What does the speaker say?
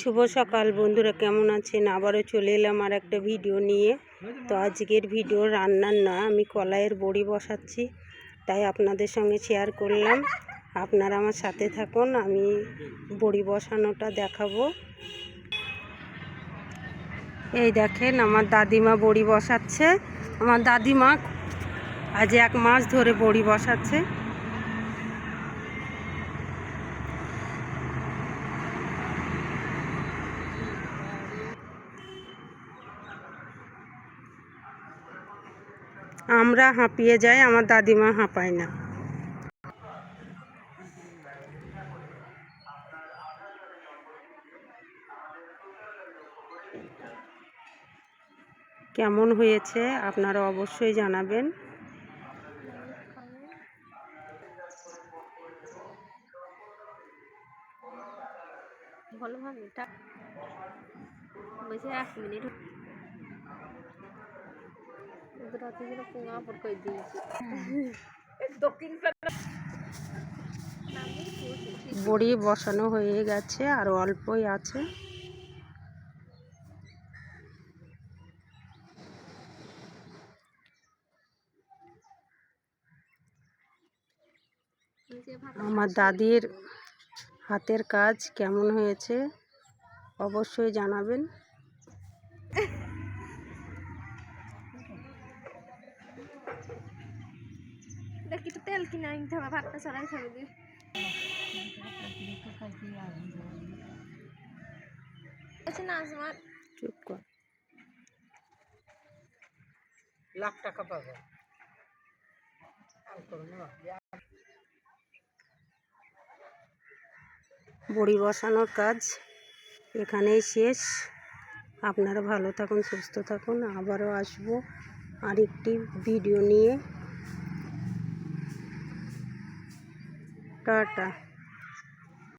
শুভ সকাল বন্ধুরা, কেমন আছেন? আবারও চলে এলাম আর একটা ভিডিও নিয়ে। তো আজকের ভিডিও রান্নার না আমি কলাইয়ের বড়ি বসাচ্ছি, তাই আপনাদের সঙ্গে শেয়ার করলাম। আপনারা আমার সাথে থাকুন, আমি বড়ি বসানোটা দেখাবো। এই দেখেন, আমার দাদিমা বড়ি বসাচ্ছে। আমার দাদিমা আজ এক মাস ধরে বড়ি বসাচ্ছে। আমরা হাঁপিয়ে যাই, আমার দাদিমা হাঁপায় না। কেমন হয়েছে আপনারা অবশ্যই জানাবেন। ভালো ভাবে টা বসে এক মিনিট। বড়ি বসানো হয়ে গেছে আর অল্পই আছে। আমার দাদির হাতের কাজ কেমন হয়েছে অবশ্যই জানাবেন। তেল কিনে আনতে হবে ভাতটা ছড়াই ছেড়ে দিই। আছে না আমার চুপ কর। লাখ টাকা পাবো। বড়ি বসানোর কাজ এখানেই শেষ। আপনারা ভালো থাকুন সুস্থ থাকুন। আবারও আসব আরেকটি ভিডিও নিয়ে। टाटा।